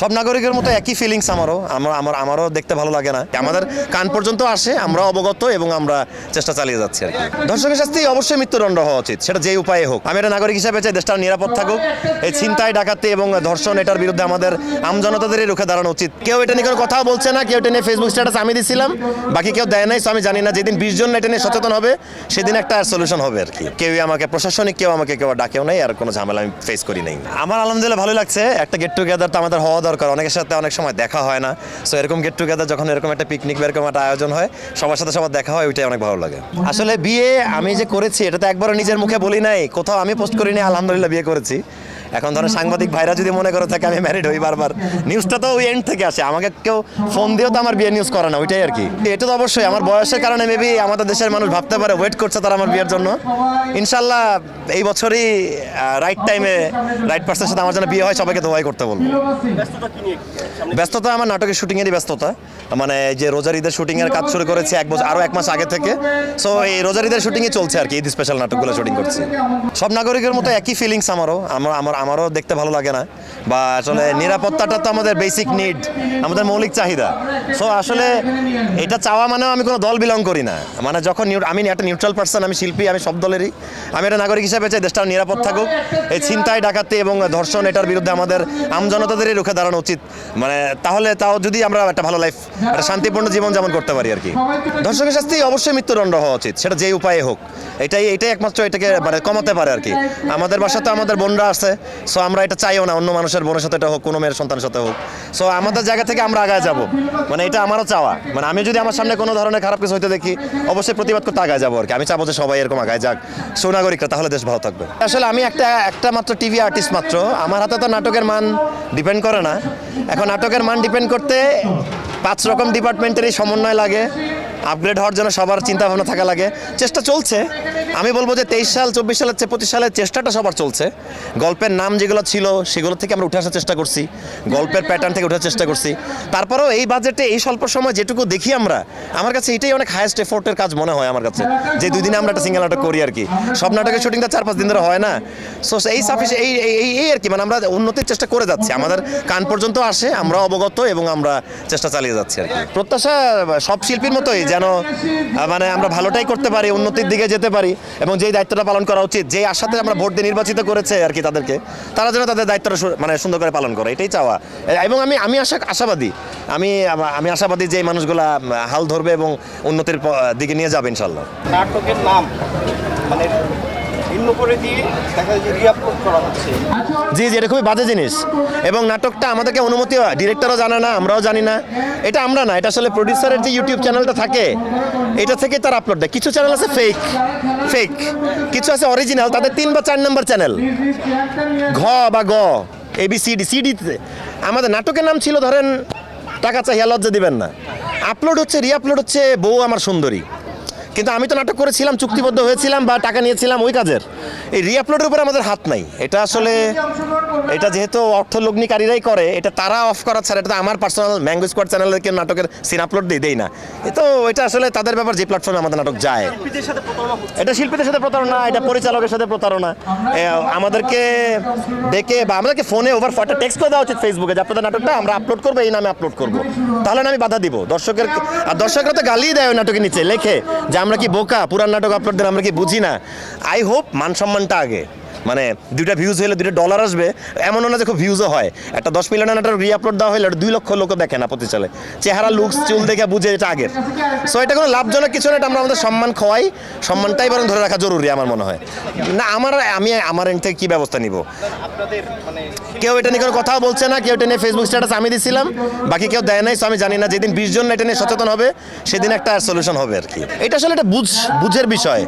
সব নাগরিকের মতো একই ফিলিংস আমারও। আমার আমার আমারও দেখতে ভালো লাগে না। আমাদের কান পর্যন্ত আসে, আমরা অবগত এবং আমরা চেষ্টা চালিয়ে যাচ্ছি আর কি। ধর্ষকের শাস্তি অবশ্যই মৃত্যুদণ্ড হওয়া উচিত। সেটা যেই উপায়ে হোক। আমি একটা নাগরিক হিসেবে চাই দেশটা নিরাপদ থাকুক। এই ছিনতাই, ডাকাতি এবং ধর্ষণ, এটার বিরুদ্ধে আমাদের আমজনতাদেরই রুখে দাঁড়ানো উচিত। কেউ এটা নিয়ে কোনো কথাও বলছে না, কেউ এটা নিয়ে ফেসবুক স্ট্যাটাস আমি দিছিলাম। বাকি কেউ দেয় নাই, so আমি জানি না যেদিন বিশ জন এটা নিয়ে সচেতন হবে, সেদিন একটা সলিউশন হবে আর কি। কেউই আমাকে প্রশাসনিক, কেউ আমাকে কেউ ডাকেও নাই, আর কোনো ঝামেলা আমি ফেস করি নাই। আমার আলহামদুলিল্লাহ ভালো লাগছে। একটা গেট টুগেদার তো আমাদের হওয়া দরকার, অনেকের সাথে অনেক সময় দেখা হয় না। সো এরকম গেট টুগেদার যখন এরকম একটা পিকনিক এরকম একটা আয়োজন হয়, সবার সাথে সবার দেখা হয়, ওইটাই অনেক ভালো লাগে। আসলে বিয়ে আমি যে করেছি, এটা তো একবারও নিজের মুখে বলি নাই, কোথাও আমি পোস্ট করিনি, আলহামদুলিল্লাহ বিয়ে করেছি। এখন ধরো সাংবাদিক ভাইরা যদি মনে করে থাকে আমি ম্যারিড হই বারবার নিউজটা তো ওই এন্ড থেকে আসে আমাকে কেউ ফোন দিয়েও তো আমার বিয়ে নিউজ করে না ওইটাই আর কি। এটা তো অবশ্যই আমার বয়সের কারণে মেবি আমাদের দেশের মানুষ ভাবতে পারে ওয়েট করছে তারা আমার বিয়ের জন্য। ইনশাল্লাহ এই বছরই রাইট টাইমে রাইট পার্সনের সাথে আমার জন্য বিয়ে হয় সবাইকে দোয়াই করতে বলব। ব্যস্ততা আমার নাটকের শুটিংয়েরই ব্যস্ততা। মানে যে রোজার ঈদের শুটিংয়ের কাজ শুরু করেছি এক বছর আরও এক মাস আগে থেকে। সো এই রোজার ঈদের শুটিংই চলছে আর কি ঈদ স্পেশাল নাটকগুলো শুটিং করছি। সব নাগরিকের মতো একই ফিলিংস আমারও আমার আমার আমারও দেখতে ভালো লাগে না। বা আসলে নিরাপত্তাটা তো আমাদের বেসিক নিড আমাদের মৌলিক চাহিদা। সো আসলে এটা চাওয়া মানেও আমি কোনো দল বিলং করি না। মানে যখন আমি একটা নিউট্রাল পার্সন আমি শিল্পী, আমি সব দলেরই। আমি একটা নাগরিক হিসেবে চাই দেশটা নিরাপদ থাকুক। এই ছিনতাই, ডাকাতি এবং ধর্ষণ, এটার বিরুদ্ধে আমাদের আমজনতাদেরই রুখে দাঁড়ানো উচিত। মানে তাহলে তাও যদি আমরা একটা ভালো লাইফ একটা শান্তিপূর্ণ জীবন যেমন করতে পারি আর কি। ধর্ষকের শাস্তি অবশ্যই মৃত্যুদণ্ড হওয়া উচিত। সেটা যেই উপায়ে হোক। এটাই এটাই একমাত্র এটাকে মানে কমাতে পারে আর কি। আমাদের বাসাতে আমাদের বোনরা আছে। সো আমরা এটা চাইও না, অন্য মানুষের বোনের সাথে এটা হোক, কোনো মেয়ের সন্তানের সাথে হোক। সো আমাদের জায়গা থেকে আমরা আগায় যাব। মানে এটা আমারও চাওয়া। মানে আমি যদি আমার সামনে কোনো ধরনের খারাপ কিছু হইতে দেখি, অবশ্যই প্রতিবাদ করতে আগায় যাব আর কি। আমি চাবো যে সবাই এরকম আগায় যাক। সুনাগরিকরা তাহলে দেশ ভালো থাকবে। আসলে আমি একটা একটা মাত্র টিভি আর্টিস্ট মাত্র। আমার হাতে তো নাটকের মান ডিপেন্ড করে না। এখন নাটকের মান ডিপেন্ড করতে পাঁচ রকম ডিপার্টমেন্টেরই সমন্বয় লাগে। আপগ্রেড হওয়ার জন্য সবার চিন্তা ভাবনা থাকা লাগে। চেষ্টা চলছে। আমি বলব যে তেইশ সাল, চব্বিশ সালের চেয়ে পঁচিশ সালের চেষ্টাটা সবার চলছে। গল্পের নাম যেগুলো ছিল, সেগুলো থেকে আমরা উঠে আসার চেষ্টা করছি। গল্পের প্যাটার্ন থেকে উঠার চেষ্টা করছি। তারপরেও এই বাজেটে এই স্বল্প সময় যেটুকু দেখি আমরা, আমার কাছে এটাই অনেক হায়েস্ট এফোর্টের কাজ মনে হয় আমার কাছে। যে দুই দিনে আমরা একটা সিঙ্গেল নাটক করি আর কি। সব নাটকের শুটিংটা চার পাঁচ দিন ধরে হয় না। সো এই সাফিস এই, এই- এই আর কি মানে আমরা উন্নতির চেষ্টা করে যাচ্ছি। আমাদের কান পর্যন্ত আসে, আমরা অবগত এবং আমরা চেষ্টা চালিয়ে যাচ্ছি আর কি। প্রত্যাশা, সব শিল্পীর মতোই যেন মানে আমরা ভালোটাই করতে পারি, উন্নতির দিকে যেতে পারি, এবং যেই দায়িত্বটা পালন করা উচিত, যেই আশাতে আমরা ভোট দিয়ে নির্বাচিত করেছে আর কি তাদেরকে, তারা যেন তাদের দায়িত্বটা মানে সুন্দর করে পালন করে, এটাই চাওয়া। এবং আমি আমি আশা, আশাবাদী, আমি আমি আশাবাদী যে মানুষগুলা হাল ধরবে এবং উন্নতির দিকে নিয়ে যাবে ইনশাল্লাহ নাটকের নাম মানে ভিন্ন করে দিয়ে দেখা যায় করা হচ্ছে। জি জি, এটা খুবই বাজে জিনিস। এবং নাটকটা আমাদেরকে অনুমতি ডিরেক্টরও জানে না, আমরাও জানি না। এটা আমরা না, এটা আসলে প্রডিউসারের যে ইউটিউব চ্যানেলটা থাকে, এটা থেকে তার আপলোড দেয়। কিছু চ্যানেল আছে ফেক ফেক কিছু আছে অরিজিনাল তাদের তিন বা চার নম্বর চ্যানেল ঘ বা গ এ বি সি ডি সিডিতে আমাদের নাটকের নাম ছিল, ধরেন, টাকা চাহিয়া লজ্জা দিবেন না। আপলোড হচ্ছে রিআপলোড হচ্ছে, বউ আমার সুন্দরী। কিন্তু আমি তো নাটক করেছিলাম, চুক্তিবদ্ধ হয়েছিলাম বা টাকা নিয়েছিলাম ওই কাজের। এই রিআপলোডের উপর আমাদের হাত নাই। এটা আসলে এটা যেহেতু অর্থলগ্নিকারীরাই করে, এটা তারা অফ করা ছাড়া, এটা আমার পার্সোনাল ম্যাঙ্গো স্কোয়াড কেউ নাটকের সিন আপলোড দিই দেই না। তো এটা আসলে তাদের ব্যাপার, যে প্ল্যাটফর্মে আমাদের নাটক যায়। এটা শিল্পীদের সাথে প্রতারণা, এটা পরিচালকের সাথে প্রতারণা। আমাদেরকে ডেকে বা আমাদেরকে ফোনে ওভার ফটো টেক্সট করে দেওয়া উচিত ফেসবুকে যে, আপনাদের নাটকটা আমরা আপলোড করব, এই নামে আপলোড করব। তাহলে আমি বাধা দিব। দর্শকের, আর দর্শকরা তো গালিই দেয় ওই নাটকের নিচে, লেখে যে আমরা কি বোকা? পুরান নাটক আপনাদের আমরা কি বুঝি না? আই হোপ মান সম্মানটা আগে। মানে দুইটা ভিউজ হলে দুইটা ডলার আসবে এমনও না যে খুব ভিউজও হয়। একটা দশ মিলিয়ন নাটক রি আপলোড দেওয়া হলে দুই লক্ষ লোক দেখে না প্রতি সালে চেহারা লুকস চুল দেখে বুঝে এটা আগের। সো এটা কোনো লাভজনক কিছু না, এটা আমরা আমাদের সম্মান খোয়াই। সম্মানটাই বরং ধরে রাখা জরুরি আমার মনে হয়। না, আমার, আমি, আমার এন্ড থেকে কী ব্যবস্থা নিব? কেউ এটা নিয়ে কোনো কথাও বলছে না, কেউ এটা নিয়ে ফেসবুক স্ট্যাটাস আমি দিছিলাম, বাকি কেউ দেয় নাই, so আমি জানি না, যেদিন বিশ জন এটা নিয়ে সচেতন হবে, সেদিন একটা সলিউশন হবে আর কি। এটা আসলে একটা বুঝ, বুঝের বিষয়।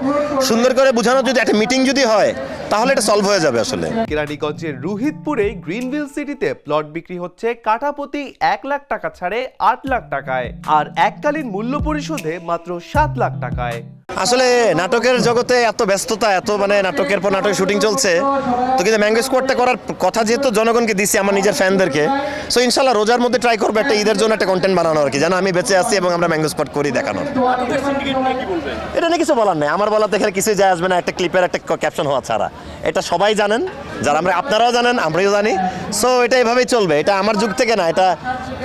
সুন্দর করে বোঝানো যদি একটা মিটিং যদি হয়, তাহলে এটা সলভ হয়ে যাবে আসলে। কেরানীগঞ্জের রুহিতপুরে গ্রিনভিল সিটিতে প্লট বিক্রি হচ্ছে কাঠাপতি এক লাখ টাকা ছাড়ে আট লাখ টাকায়, আর এককালীন মূল্য পরিশোধে মাত্র সাত লাখ টাকায়। আসলে নাটকের জগতে এত ব্যস্ততা, এত মানে নাটকের পর নাটক শুটিং চলছে, তো কিন্তু ম্যাঙ্গো স্কোয়াডটা করার কথা যেহেতু জনগণকে দিছি, আমার নিজের ফ্যানদেরকে সো ইনশাল্লাহ রোজার মধ্যে ট্রাই করব একটা ঈদের জন্য একটা কন্টেন্ট বানানো আর কি, যেন আমি বেঁচে আছি এবং আমরা ম্যাঙ্গো স্কোয়াড করি দেখানোর। এটা নিয়ে কিছু বলার নেই, আমার বলার দেখে কিছুই যায় আসবে না, একটা ক্লিপের একটা ক্যাপশন হওয়া ছাড়া। এটা সবাই জানেন যারা আমরা আপনারাও জানেন আমরাও জানি। সো এটা এভাবেই চলবে। এটা আমার যুগ থেকে না এটা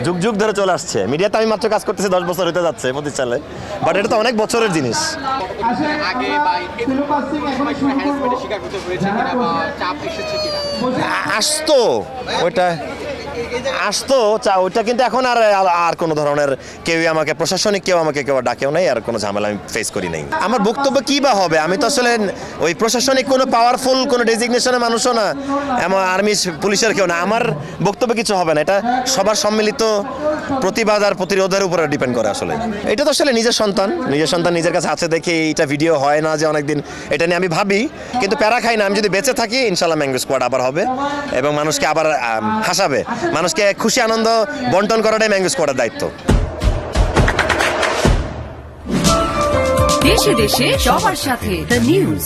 যুগ যুগ ধরে চলে আসছে। মিডিয়াতে আমি মাত্র কাজ করতেছি দশ বছর হতে যাচ্ছে প্রতিষ্ঠানে বাট এটা তো অনেক বছরের জিনিস। আসতো। ওইটা আসতো, চা, ওইটা কিন্তু এখন আর আর কোনো ধরনের কেউই আমাকে, প্রশাসনিক কেউ আমাকে কেউ ডাকেও নাই, আর কোনো ঝামেলা আমি ফেস করি নাই। আমার বক্তব্য কি বা হবে? আমি তো আসলে ওই প্রশাসনিক কোনো পাওয়ারফুল কোনো ডেজিগনেশনের মানুষও না, এমন আর্মি পুলিশের কেউ না। আমার বক্তব্য কিছু হবে না। এটা সবার সম্মিলিত প্রতিবাদ আর প্রতিরোধের উপরে ডিপেন্ড করে আসলে। এটা তো আসলে নিজের সন্তান। নিজের সন্তান নিজের কাছে আছে দেখে এইটা ভিডিও হয় না যে অনেকদিন এটা নিয়ে আমি ভাবি, কিন্তু প্যারা খাই না। আমি যদি বেঁচে থাকি ইনশাল্লাহ ম্যাঙ্গো স্কোয়াড আবার হবে এবং মানুষকে আবার হাসাবে। মানুষকে খুশি আনন্দ বন্টন করাটাই ম্যাঙ্গো স্কোয়াডের দায়িত্ব। দেশে দেশে সবার সাথে দ্য নিউজ